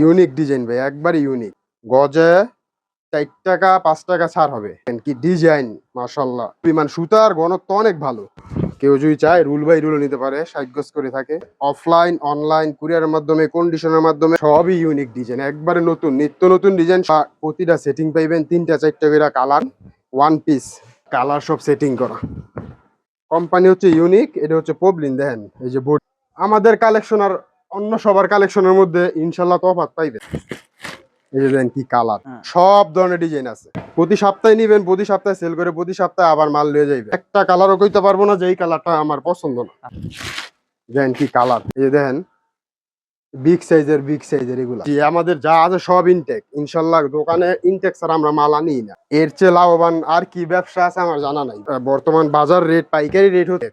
Unique design ভাই একবার unique গজে চার টাকা পাঁচ টাকা ছাড় হবে। কি ডিজাইন মাশাল্লাহ বিমান সুতার ঘনত্ব অনেক ভালো। কেউ যদি চায় রুল বাই রুল নিতে পারে সাইগজ করে থাকে। অফলাইন অনলাইন কুরিয়ারের মাধ্যমে কন্ডিশনের মাধ্যমে, সবই ইউনিক ডিজাইন একবারে নতুন, নিত্য নতুন ডিজাইন প্রতিটা সেটিং পাইবেন, তিনটা, চারটা করে কালার ওয়ান পিস কালার সব সেটিং করা। কোম্পানি হচ্ছে ইউনিক এটা হচ্ছে পবলিন দেখেন। এই যে বোর্ড আমাদের কালেকশন আর অন্য সবার কালেকশনের মধ্যে ইনশাল্লাহ তফাত পাইবে। এই যে দেন কি কালার। হ্যাঁ। সব ধরনের ডিজাইন আছে। প্রতি সপ্তাহে নিবেন প্রতি সপ্তাহে সেল করে প্রতি সপ্তাহে আবার মাল নিয়ে যাইবে। একটা কালারও কইতে পারব না যে এই কালারটা আমার পছন্দ না। দেন কি কালার। এই দেখেন বিগ সাইজের বিগ সাইজের এগুলা। জি, আমাদের যা আছে সব ইনটেক ইনশাল্লাহ দোকানে ইনটেক ছাড়া আমরা মাল আনি না। এর চেয়ে লাভবান আর কি ব্যবসা আছে আমার জানা নাই। বর্তমান বাজার রেট পাইকারি রেট হচ্ছে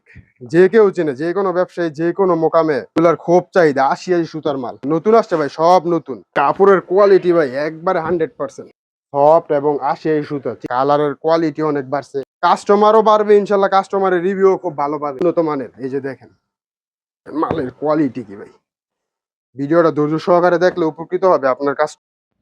যে কেউ চেনে যে কোনো ব্যবসায়ী যে কোনো মোকামে এগুলার খুব চাহিদা আশি আশি সুতার মাল। নতুন আসছে ভাই সব নতুন। কাপড়ের কোয়ালিটি ভাই একবারে হান্ড্রেড পার্সেন্ট সফট এবং আশি আশি সুতা। কালারের কোয়ালিটি অনেক বাড়ছে। কাস্টমারও বাড়বে ইনশাল্লাহ কাস্টমারের রিভিউ খুব ভালো পাবে উন্নত মানের এই যে দেখেন। মালের কোয়ালিটি কি ভাই? ভিডিওটা ধৈর্য সহকারে দেখলে উপকৃত হবে আপনার কাছ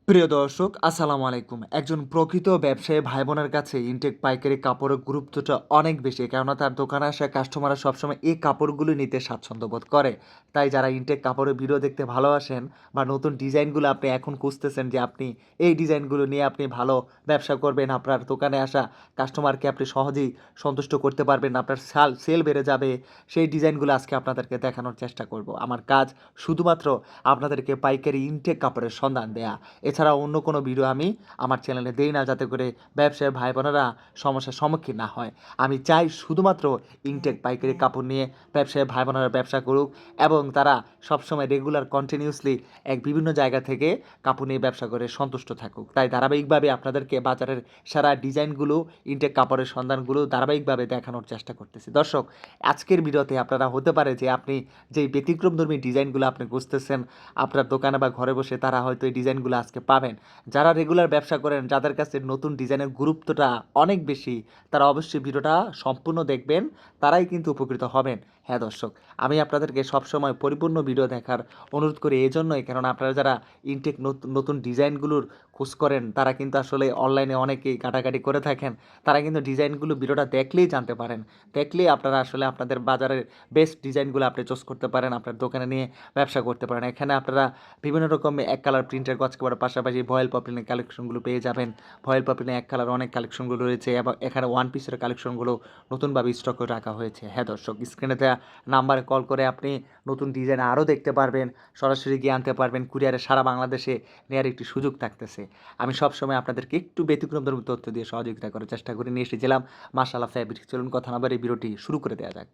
প্রিয় দর্শক, আসসালামু আলাইকুম। একজন প্রকৃত ব্যবসায়ী ভাই বোনের কাছে ইনটেক পাইকারি কাপড়ের গুরুত্বটা অনেক বেশি, কেননা তার দোকানে আসা কাস্টমাররা সবসময় এই কাপড়গুলো নিতে স্বাচ্ছন্দ্য বোধ করে। তাই যারা ইনটেক কাপড়ের ভিডিও দেখতে ভালোবাসেন বা নতুন ডিজাইনগুলো আপনি এখন খুঁজতেছেন যে আপনি এই ডিজাইনগুলো নিয়ে আপনি ভালো ব্যবসা করবেন, আপনার দোকানে আসা কাস্টমারকে আপনি সহজেই সন্তুষ্ট করতে পারবেন, আপনার সাল, সেল বেড়ে যাবে, সেই ডিজাইনগুলো আজকে আপনাদেরকে দেখানোর চেষ্টা করব। আমার কাজ শুধুমাত্র আপনাদেরকে পাইকারি ইনটেক কাপড়ের সন্ধান দেয়া। এছাড়া অন্য কোনো ভিডিও আমি আমার চ্যানেলে দেই না যাতে করে ব্যবসায়ী ভাই বোনেরা সমস্যার সম্মুখীন না হয়। আমি চাই শুধুমাত্র ইনটেক পাইকারি কাপড় নিয়ে ব্যবসায়ী ভাই বোনেরা ব্যবসা করুক এবং তারা সবসময় রেগুলার কন্টিনিউসলি এক বিভিন্ন জায়গা থেকে কাপড় নিয়ে ব্যবসা করে সন্তুষ্ট থাকুক। তাই ধারাবাহিকভাবে আপনাদেরকে বাজারের সারা ডিজাইনগুলো, ইনটেক কাপড়ের সন্ধানগুলো ধারাবাহিকভাবে দেখানোর চেষ্টা করতেছি। দর্শক, আজকের ভিডিওতে আপনারা হতে পারে যে আপনি যেই ব্যতিক্রমধর্মী ডিজাইনগুলো আপনি খুঁজতেছেন, আপনার দোকানে বা ঘরে বসে তারা হয়তো এই ডিজাইনগুলো আজকে পাবেন। যারা রেগুলার ব্যবসা করেন, যাদের কাছে নতুন ডিজাইনের গুরুত্বটা অনেক বেশি, তারা অবশ্যই ভিডিওটা সম্পূর্ণ দেখবেন, তারাই কিন্তু উপকৃত হবেন। হ্যাঁ দর্শক, আমি আপনাদেরকে সবসময় পরিপূর্ণ ভিডিও দেখার অনুরোধ করি এই জন্যই। কারণ আপনারা যারা ইনটেক নতুন ডিজাইনগুলোর খোঁজ করেন, তারা কিন্তু আসলে অনলাইনে অনেকেই কাটাকাটি করে থাকেন। তারা কিন্তু ডিজাইনগুলো ভিডিওটা দেখলেই জানতে পারেন। দেখলেই আপনারা আসলে আপনাদের বাজারের বেস্ট ডিজাইনগুলো আপনি চুজ করতে পারেন, আপনার দোকানে নিয়ে ব্যবসা করতে পারেন। এখানে আপনারা বিভিন্ন রকম এক কালার প্রিন্টের গছ কাপড়ের পাশাপাশি ভয়েল পপলিনের কালেকশনগুলো পেয়ে যাবেন। ভয়েল পপলিনে এক কালার অনেক কালেকশনগুলো রয়েছে এবং এখানে ওয়ান পিসের কালেকশনগুলো নতুনভাবে স্টক করে রাখা হয়েছে। হ্যাঁ দর্শক স্ক্রিনে দেওয়া নাম্বারে কল করে আপনি নতুন ডিজাইন আরও দেখতে পারবেন সরাসরি গিয়ে আনতে পারবেন কুরিয়ারে সারা বাংলাদেশে নেওয়ার একটি সুযোগ থাকতেছে। আমি সবসময় আপনাদেরকে একটু ব্যতিক্রমধর্মী তথ্য দিয়ে সহযোগিতা করার চেষ্টা করে নিয়ে এসেছিলাম। মাসাল্লাহ ফ্যাব্রিক চলুন কথা না বাড়ি বিরতি শুরু করে দেওয়া যাক।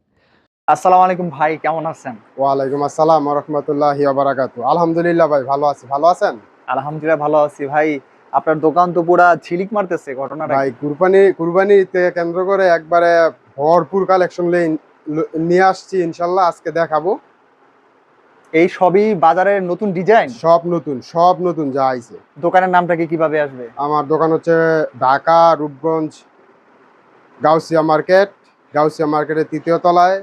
আসসালামু আলাইকুম ভাই কেমন আছেন? ওয়ালাইকুম আসসালাম রহমতুল্লাহ বারাকাতু আলহামদুলিল্লাহ ভাই ভালো আছি। ভালো আছেন? আলহামদুলিল্লাহ ভালো আছি ভাই। আপনার দোকান তো পুরা ঝিলিক মারতেছে ঘটনাটা ভাই কুরবানি কুরবানিতে কেন্দ্র করে একবারে ভরপুর কালেকশন নিয়ে আসছি ইনশাল্লাহ আজকে দেখাবো। এই সবই বাজারের নতুন ডিজাইন? সব নতুন সব নতুন যা আইছে। দোকানের নামটা কি কীভাবে আসবে? আমার দোকান হচ্ছে ঢাকা রূপগঞ্জ গাউসিয়া মার্কেট। গাউসিয়া মার্কেটের তৃতীয় তলায়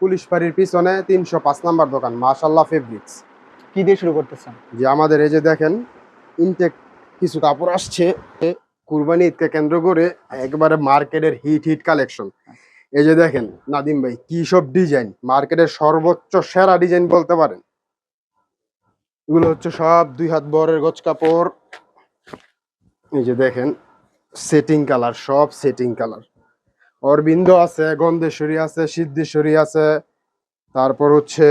পুলিশ বাড়ির পিছনে তিনশো পাঁচ নাম্বার দোকান মাশাল্লাহ ফেব্রিক্স কি দিয়ে শুরু করতেছেন? যে আমাদের এই যে দেখেন ইনটেক কিছু কাপড় আসছে। কুরবানি ঈদকে কেন্দ্র করে একবারে মার্কেটের হিট হিট কালেকশন এই যে দেখেন, নাদিম ভাই, কি সব ডিজাইন মার্কেটের সর্বোচ্চ সেরা ডিজাইন বলতে পারেন। এগুলো হচ্ছে সব দুই হাত বরের গছ কাপড়। এই যে দেখেন সেটিং কালার সব সেটিং কালার অরবিন্দ আছে, গন্ধেশ্বরী আছে, সিদ্ধেশ্বরী আছে। তারপর হচ্ছে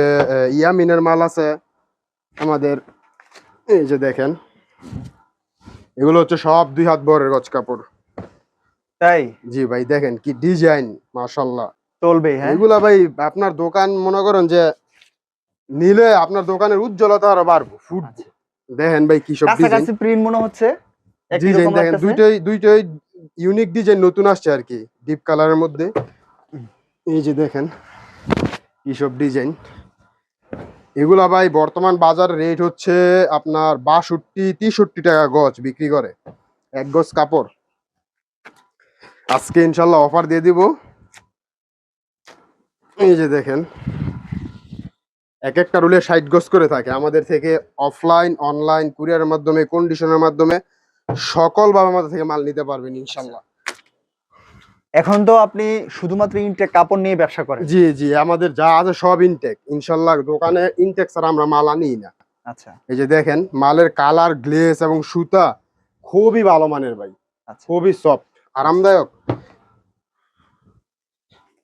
ইয়ামিনের মাল আছে আমাদের। এই যে দেখেন, এগুলো হচ্ছে সব দুই হাত বরের গছ কাপড়। তাই? জি ভাই দেখেন কি ডিজাইন মাশাল্লাহ চলবে হ্যাঁ? এগুলা ভাই আপনার দোকান মনে করেন যে নিলে আপনার দোকানের উজ্জ্বলতা আরও বাড়বে ফুট দেখেন ভাই কি সব ডিজাইন কাছাকাছি প্রিন্ট মনে হচ্ছে? ডিজাইন দেখেন দুইটাই দুইটাই ইউনিক ডিজাইন নতুন আসছে আর কি ডিপ কালারের মধ্যে। এই যে দেখেন কি সব ডিজাইন এগুলা ভাই বর্তমান বাজার রেট হচ্ছে আপনার বাষট্টি তেষট্টি টাকা গজ বিক্রি করে এক গজ কাপড়। আজকে ইনশাল্লাহ অফার দিয়ে দিব। এই যে দেখেন এক একটা রুলে সাইড গজ করে থাকে। আমাদের থেকে অফলাইন অনলাইন কুরিয়ারের মাধ্যমে কন্ডিশনের মাধ্যমে সকল বাবা আমাদের থেকে মাল নিতে পারবেন ইনশাল্লাহ। এখন তো আপনি শুধুমাত্র ইনটেক কাপড় নিয়ে ব্যবসা করেন। জি জি আমাদের যা আছে সব ইনটেক ইনশাল্লাহ দোকানে ইনটেক ছাড়া আমরা মাল আনি না। আচ্ছা। এই যে দেখেন মালের কালার গ্লেস এবং সুতা খুবই ভালো মানের ভাই। আচ্ছা। খুবই সফট আরামদায়ক।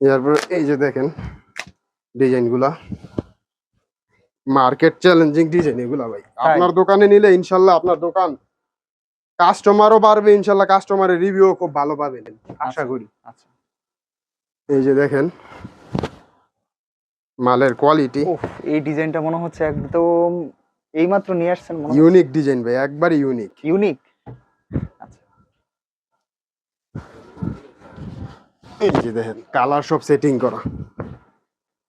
এরপর এই যে দেখেন ডিজাইনগুলা মার্কেট চ্যালেঞ্জিং ডিজাইন এগুলা ভাই। আপনার দোকানে নিলে ইনশাল্লাহ আপনার দোকান কাস্টমারও বাড়বে ইনশাল্লাহ কাস্টমারের রিভিউ খুব ভালো পাবেন আশা আচ্ছা। করি। আচ্ছা। এই যে দেখেন মালের কোয়ালিটি এই ডিজাইনটা মনে হচ্ছে একদম এইমাত্র নিয়ে আসছেন ইউনিক ডিজাইন ভাই একবারই ইউনিক ইউনিক আচ্ছা। এই যে দেখেন কালার সব সেটিং করা।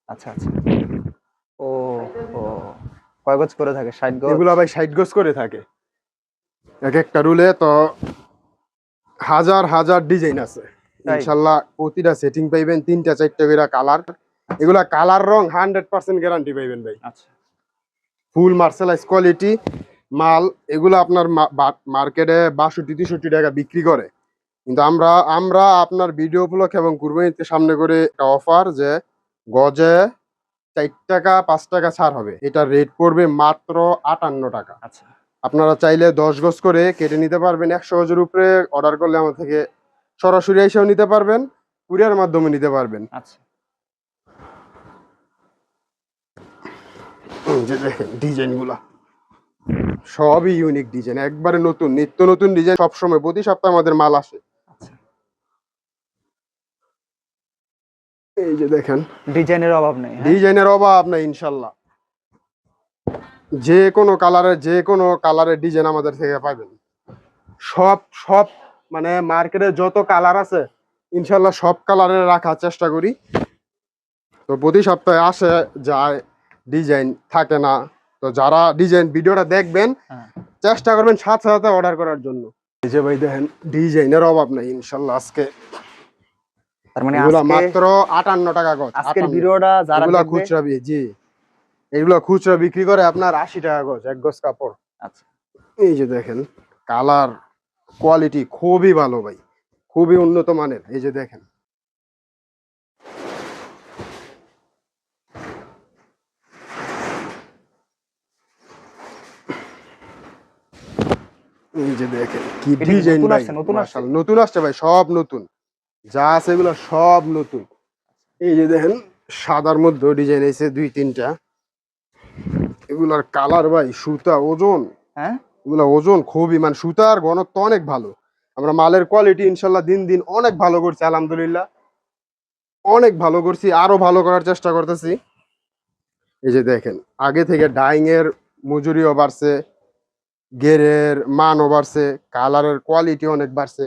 আচ্ছা আচ্ছা। ও ও। কয় গজ করে থাকে? ষাট গজ? এগুলা ভাই ষাট গজ করে থাকে। এক একটা রুলে তো হাজার হাজার ডিজাইন আছে। তাই? ইনশাল্লাহ প্রতিটা সেটিং পাইবেন তিনটা চারটা করে কালার এগুলা কালার রং হান্ড্রেড পার্সেন্ট গ্যারান্টি পাইবেন ভাই। আচ্ছা। ফুল মার্শালাইজ কোয়ালিটি মাল এগুলো আপনার মার্কেটে বাষট্টি তেষট্টি টাকা বিক্রি করে। কিন্তু আমরা আমরা আপনার ভিডিও উপলক্ষে এবং কুরবানিতে সামনে করে একটা অফার যে গজে চার টাকা পাঁচ টাকা ছাড় হবে। এটা রেট পড়বে মাত্র আটান্ন টাকা। আচ্ছা। আপনারা চাইলে দশ গজ করে কেটে নিতে পারবেন একশো গজের উপরে অর্ডার করলে আমার থেকে সরাসরি এসেও নিতে পারবেন কুরিয়ার মাধ্যমে নিতে পারবেন। আচ্ছা। এই যে দেখেন ডিজাইন সবই ইউনিক ডিজাইন একবারে নতুন নিত্য নতুন ডিজাইন সবসময় প্রতি সপ্তাহে আমাদের মাল আসে আচ্ছা এই যে দেখেন। ডিজাইনের অভাব নেই হ্যাঁ? ডিজাইনের অভাব নাই ইনশাল্লাহ। যে কোনো কালারের যে কোনো কালারের ডিজাইন আমাদের থেকে পাবেন। সব সব মানে মার্কেটে যত কালার আছে ইনশাল্লাহ সব কালারের রাখার চেষ্টা করি। তো প্রতি সপ্তাহে আসে যায় ডিজাইন থাকে না তো যারা ডিজাইন ভিডিওটা দেখবেন হ্যাঁ। চেষ্টা করবেন সাথে সাথে অর্ডার করার জন্য। এই যে ভাই দেখেন ডিজাইনের অভাব নাই ইনশাল্লাহ আজকে। তার মানে মাত্র আটান্ন টাকা গজ আজকের ভিডিওটা যারা এগুলা দেখবে খুচরা জি। এগুলা খুচরা বিক্রি করে আপনার আশি টাকা গজ এক গজ কাপড়। আচ্ছা। এই যে দেখেন কালার কোয়ালিটি খুবই ভালো ভাই খুবই উন্নত মানের এই যে দেখেন। এই যে দেখেন কি ডিজাইন ভাই আসছে? নতুন আসছে ভাই সব নতুন। যা আছে এগুলো সব নতুন। এই যে দেখেন সাদার মধ্যে ডিজাইন এসে দুই তিনটা। এগুলার কালার ভাই সুতা ওজন। হ্যাঁ? এগুলা ওজন খুবই মানে সুতার ঘনত্ব অনেক ভালো। আমরা মালের কোয়ালিটি ইনশাল্লাহ দিন দিন অনেক ভালো করছি আলহামদুলিল্লাহ। অনেক ভালো করছি আরও ভালো করার চেষ্টা করতেছি। এই যে দেখেন আগে থেকে ডাইং এর মজুরিও বাড়ছে গেরের মানও বাড়ছে কালারের কোয়ালিটি অনেক বাড়ছে।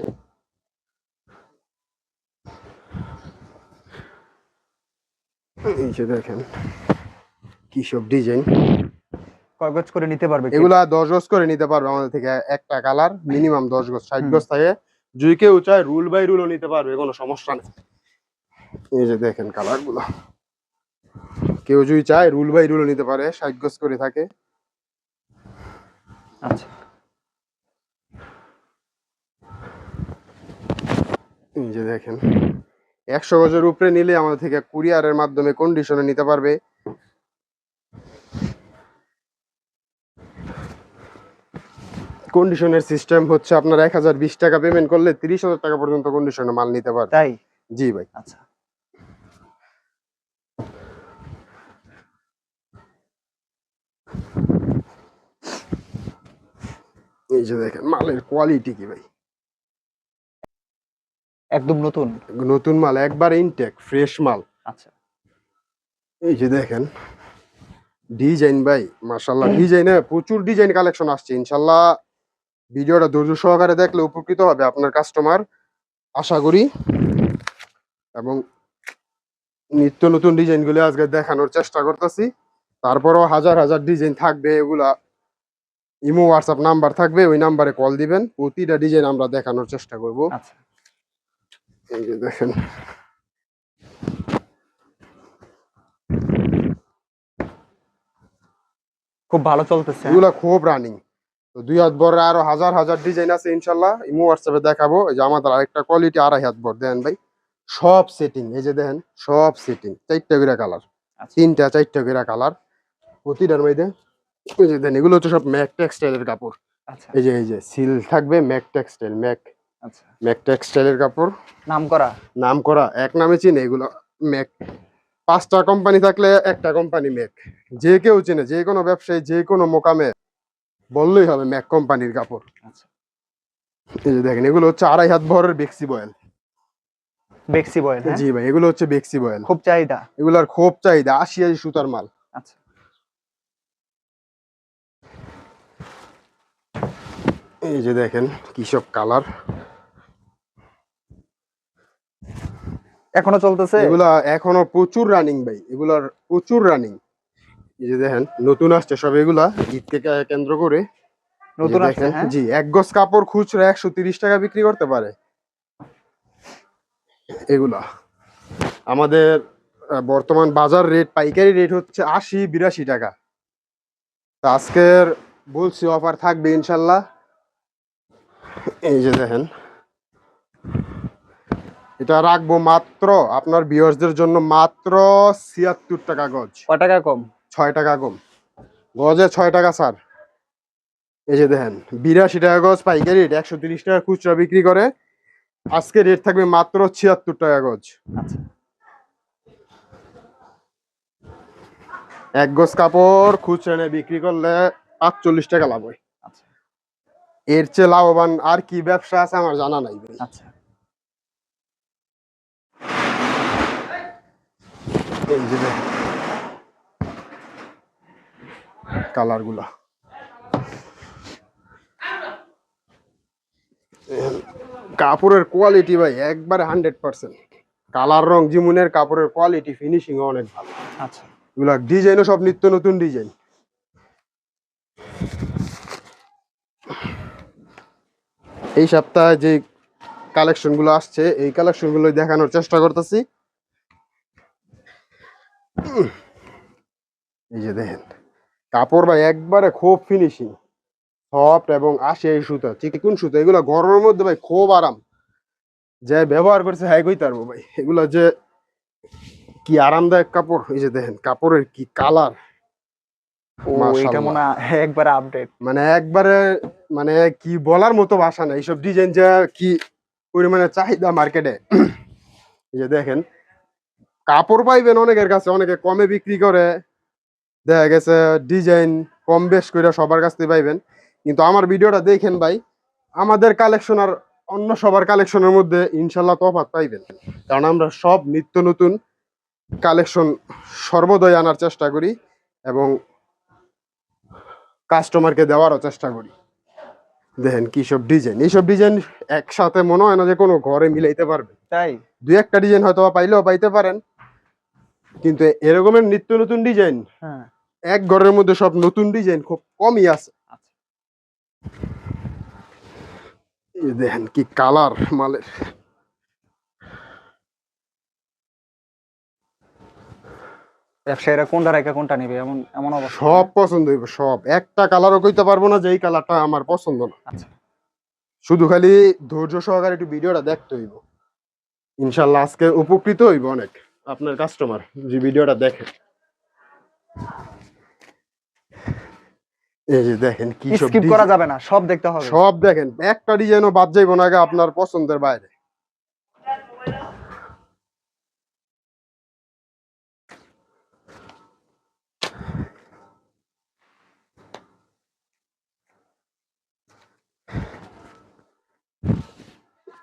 এই যে দেখেন কি সব ডিজাইন কয় গজ করে নিতে পারবে? এগুলা দশ গজ করে নিতে পারবে আমাদের থেকে একটা কালার মিনিমাম দশ গজ ষাট গজ থাকে। যদি কেউ চায় রুল বাই রুলও নিতে পারবে কোনো সমস্যা নেই। এই যে দেখেন কালারগুলা কেউ যদি চায় রুল বাই রুলও নিতে পারে ষাট গজ করে থাকে। আচ্ছা। এই যে দেখেন একশো গজের উপরে নিলে আমাদের থেকে কুরিয়ারের মাধ্যমে কন্ডিশনে নিতে পারবে। কন্ডিশনের সিস্টেম হচ্ছে আপনার এক হাজার বিশ টাকা পেমেন্ট করলে তিরিশ হাজার টাকা পর্যন্ত কন্ডিশনে মাল নিতে পারবে। তাই? জি ভাই। আচ্ছা। এই যে দেখেন মালের কোয়ালিটি কি ভাই? একদম নতুন? নতুন মাল একবার ইনটেক ফ্রেশ মাল। আচ্ছা। এই যে দেখেন ডিজাইন ভাই মাশাল্লাহ ডিজাইনে প্রচুর ডিজাইন কালেকশন আসছে ইনশাল্লাহ ভিডিওটা ধৈর্য সহকারে দেখলে উপকৃত হবে আপনার কাস্টমার আশা করি। এবং নিত্য নতুন ডিজাইনগুলো আজকে দেখানোর চেষ্টা করতেছি। তারপরও হাজার হাজার ডিজাইন থাকবে এগুলা ইমো হোয়াটসঅ্যাপ নাম্বার থাকবে ওই নাম্বারে কল দিবেন। প্রতিটা ডিজাইন আমরা দেখানোর চেষ্টা করব। আচ্ছা। এই যে দেখেন। খুব ভালো চলতেছে? এগুলা খুব রানিং তো দুই হাত বড় আরও হাজার হাজার ডিজাইন আছে ইনশাল্লাহ। ইমো হোয়াটসঅ্যাপে দেখাবো। এই যে আমাদের আরেকটা কোয়ালিটি আড়াই হাত বড়। দেন ভাই সব সেটিং এই যে দেখেন সব সেটিং চারটা করে কালার আচ্ছা। তিনটা চারটা করে কালার প্রতিটার মধ্যে এই যে দেন এগুলো হচ্ছে সব ম্যাক টেক্সটাইলের কাপড়। আচ্ছা। এই যে এই যে সিল থাকবে ম্যাক টেক্সটাইল ম্যাক ম্যাক টেক্সটাইলের কাপড়। নাম করা নাম করা এক নামে চিনে এগুলো। ম্যাক। পাঁচটা কোম্পানি থাকলে একটা কোম্পানি ম্যাক। যে কেউ চেনে যে কোনো ব্যবসায়ী যে কোনো মোকামে বললেই হবে ম্যাক কোম্পানির কাপড়। আচ্ছা। এই যে দেখেন এগুলো হচ্ছে আড়াই হাত ভরের বেক্সি বয়েল। বেক্সি বয়েল হ্যাঁ? জি ভাই এগুলো হচ্ছে বেক্সি বয়েল। খুব চাহিদা। এগুলোর খুব চাহিদা আশি আশি সুতার মাল। আচ্ছা। এই যে দেখেন কি সব কালার। এখনও চলতেছে? এগুলা এখনও প্রচুর রানিং ভাই এগুলার প্রচুর রানিং এই যে দেখেন নতুন আসছে সব এগুলা ঈদকে কেন্দ্র করে। নতুন আসছে হ্যাঁ? জি এক গজ কাপড় খুচরা একশো তিরিশ টাকা বিক্রি করতে পারে। এগুলা। আমাদের বর্তমান বাজার রেট পাইকারি রেট হচ্ছে আশি বিরাশি টাকা। তা আজকের বলছি অফার থাকবে ইনশাল্লাহ। এই যে দেখেন এটা রাখব মাত্র আপনার ভিউয়ার্সদের জন্য মাত্র ছিয়াত্তর টাকা গজ। ক টাকা কম? ছয় টাকা কম। গজে ছয় টাকা স্যার। এই যে দেখেন বিরাশি টাকা গজ পাইকারি রেট একশো তিরিশ টাকা খুচরা বিক্রি করে। আজকে রেট থাকবে মাত্র ছিয়াত্তর টাকা গজ। আচ্ছা। এক গজ কাপড় খুচরা নিয়ে বিক্রি করলে আটচল্লিশ টাকা লাভ হয়। আচ্ছা। এর চেয়ে লাভবান আর কি ব্যবসা আছে আমার জানা নাই আচ্ছা। এই যে কাপড়ের কোয়ালিটি ভাই একবারে হান্ড্রেড পার্সেন্ট কালার রং জিমুনের কাপড়ের কোয়ালিটি ফিনিশিং অনেক ভালো। আচ্ছা। এগুলা ডিজাইনও সব নিত্য নতুন ডিজাইন এই সপ্তাহে যে কালেকশনগুলো আসছে এই কালেকশনগুলো দেখানোর চেষ্টা করতেছি। এই যে দেখেন কাপড় ভাই একবারে খুব ফিনিশিং সফট এবং আসে এই সুতা চিকুন সুতা এগুলো গরমের মধ্যে ভাই খুব আরাম। যে ব্যবহার করছে হ্যাঁ কই তারবো ভাই? এগুলো যে কি আরামদায়ক কাপড় এই যে দেখেন কাপড়ের কি কালার এটা মনে হয় আপডেট মানে একবারে মানে কি বলার মতো ভাষা না এইসব ডিজাইন যা কি পরিমাণে চাহিদা মার্কেটে এই যে দেখেন কাপড় পাইবেন অনেকের কাছে অনেকে কমে বিক্রি করে। দেখা গেছে ডিজাইন কম বেশ করে সবার কাছ থেকে পাইবেন। কিন্তু আমার ভিডিওটা দেখেন ভাই আমাদের কালেকশন আর অন্য সবার কালেকশনের মধ্যে ইনশাল্লাহ তফাৎ পাইবেন। কারণ আমরা সব নিত্য নতুন কালেকশন সর্বদয় আনার চেষ্টা করি এবং কাস্টমারকে দেওয়ারও চেষ্টা করি। দেখেন কি সব ডিজাইন এইসব ডিজাইন একসাথে মনে হয় না যে কোনো ঘরে মিলাইতে পারবে। তাই? দুই একটা ডিজাইন হয়তো বা পাইলেও পাইতে পারেন। কিন্তু এরকমের নিত্য নতুন ডিজাইন হ্যাঁ। এক ঘরের মধ্যে সব নতুন ডিজাইন খুব কমই আছে। আচ্ছা। দেখেন কি কালার মালের। ব্যবসায়ীরা কোনটা রেখে কোনটা নেবে? এমন এমন অবস্থা। সব পছন্দ হইব সব। একটা কালারও কইতে পারব না যে এই কালারটা আমার পছন্দ না। আচ্ছা। শুধু খালি ধৈর্য সহকারে একটু ভিডিওটা দেখতে হইব। ইনশাল্লাহ আজকে উপকৃত হইব অনেক। আপনার কাস্টমার যে ভিডিওটা দেখে এই যে দেখেন কি সব করা যাবে না সব দেখতে হবে। সব দেখেন একটা ডিজাইনও বাদ যাইব না আগে আপনার পছন্দের বাইরে।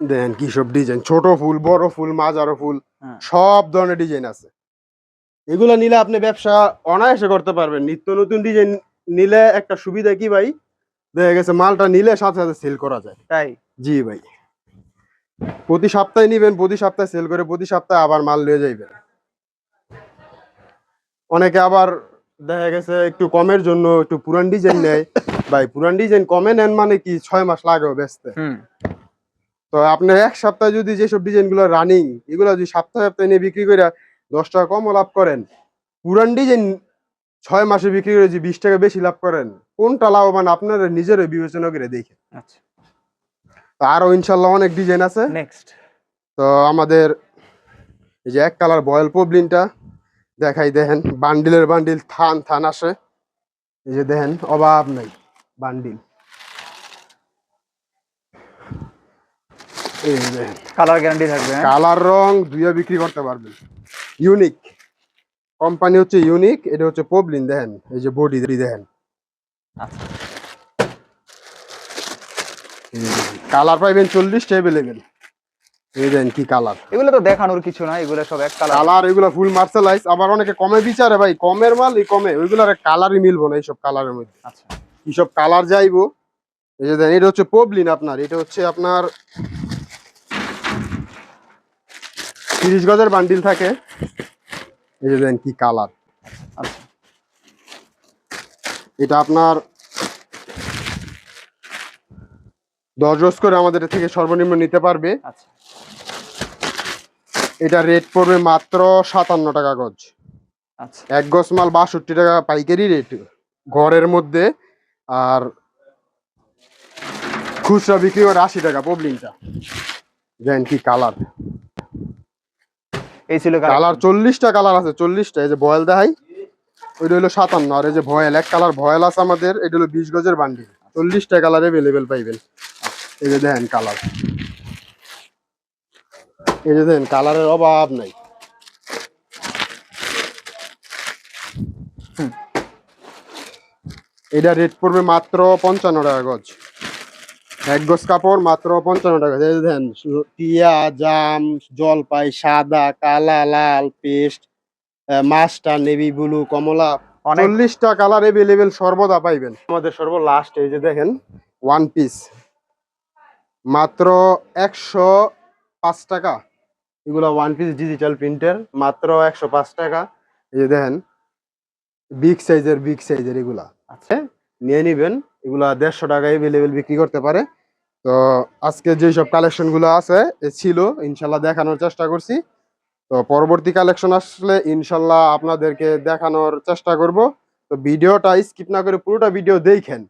দেখেন কি সব ডিজাইন ছোট ফুল বড় ফুল মাঝারো ফুল হ্যাঁ। সব ধরনের ডিজাইন আছে। এগুলো নিলে আপনি ব্যবসা অনায়াসে করতে পারবেন। নিত্য নতুন ডিজাইন নিলে একটা সুবিধা কি ভাই? দেখা গেছে মালটা নিলে সাথে সাথে সেল করা যায়। তাই? জি ভাই। প্রতি সপ্তাহে নিবেন প্রতি সপ্তাহে সেল করে প্রতি সপ্তাহে আবার মাল নিয়ে যাইবেন। অনেকে আবার দেখা গেছে একটু কমের জন্য একটু পুরান ডিজাইন নেয়। ভাই পুরান ডিজাইন কমে নেন মানে কি? ছয় মাস লাগেও বেচতে। তো আপনার এক সপ্তাহে যদি যেসব ডিজাইনগুলো রানিং এগুলো যদি সপ্তাহে সপ্তাহে নিয়ে বিক্রি করে দশ টাকা কমও লাভ করেন পুরান ডিজাইন ছয় মাসে বিক্রি করে যে বিশ টাকা বেশি লাভ করেন কোনটা লাভবান আপনারা নিজেরই বিবেচনা করে দেখেন। আচ্ছা। তো আরও ইনশাল্লাহ অনেক ডিজাইন আছে। নেক্সট তো আমাদের এই যে এক কালার বয়েল পবলিনটা দেখাই দেখেন বান্ডিলের বান্ডিল থান থান আসে। এই যে দেখেন অভাব নাই বান্ডিল এই কালার গ্যারান্টি থাকবে হ্যাঁ? কালার রং দুইয়া বিক্রি করতে পারবেন ইউনিক কোম্পানি হচ্ছে ইউনিক এটা হচ্ছে পবলিন দেখেন। এই যে বডি দেখেন। আচ্ছা। কালার পাইবেন চল্লিশটা অ্যাভেলেবেল এই দেখেন কি কালার এগুলো তো দেখানোর কিছু না এগুলো সব এক কালার কালার এগুলো ফুল মার্শালাইজ আবার অনেকে কমে বিচারে ভাই। কমের মাল এই কমে। ওইগুলার কালারই মিলবো না এইসব কালারের মধ্যে। আচ্ছা। কিসব কালার যাইবো। এই যে দেখেন এটা হচ্ছে পবলিন আপনার। এটা হচ্ছে আপনার তিরিশ গজের বান্ডিল থাকে। এই যে দেখেন কি কালার আচ্ছা। এটা আপনার দশ রোজ করে আমাদের থেকে সর্বনিম্ন নিতে পারবে। আচ্ছা। এটা রেট পড়বে মাত্র সাতান্ন টাকা গজ। আচ্ছা। এক গজ মাল বাষট্টি টাকা পাইকারি রেট ঘরের মধ্যে আর খুচরা বিক্রি করে আশি টাকা পবলিনটা দেন কি কালার এই ছিল কালার। চল্লিশটা কালার আছে, চল্লিশটা। এই যে ভয়েল দেখাই, ওইটা হলো সাতান্ন। আর এই যে ভয়েল, এক কালার ভয়েল আছে আমাদের, এটা হলো বিশ গজের বান্ডিল। চল্লিশটা কালার এভেলেবেল পাইবেন। এই যে দেখেন কালার। এই যে দেখেন কালারের অভাব নাই। এটা রেট পড়বে মাত্র পঞ্চান্ন টাকা গজ। এক গজ কাপড় মাত্র পঞ্চান্ন টাকা। দেখেন টিয়া জাম জলপাই সাদা কালা লাল পেস্ট মাস্টার নেভি ব্লু কমলা চল্লিশটা কালার এভেলেবেল সর্বদা পাইবেন। আমাদের সর্ব লাস্ট এই যে দেখেন। ওয়ান পিস মাত্র একশো পাঁচ টাকা। এগুলো ওয়ান পিস ডিজিটাল প্রিন্টের মাত্র একশো পাঁচ টাকা। এই যে দেখেন বিগ সাইজের বিগ সাইজের এগুলা। আচ্ছা নিয়ে নিবেন। এগুলা দেড়শো টাকা এভেলেবেল বিক্রি করতে পারে। তো আজকে যেসব কালেকশনগুলো আছে ছিল, ইনশাল্লাহ দেখানোর চেষ্টা করছি। তো পরবর্তী কালেকশন আসলে ইনশাল্লাহ আপনাদেরকে দেখানোর চেষ্টা করব। তো ভিডিওটা স্কিপ না করে পুরোটা ভিডিও দেখেন,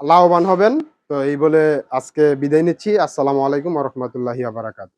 লাভবান হবেন। তো এই বলে আজকে বিদায় নিচ্ছি। আসসালামু আলাইকুম রহমতুল্লাহি আবরাকাত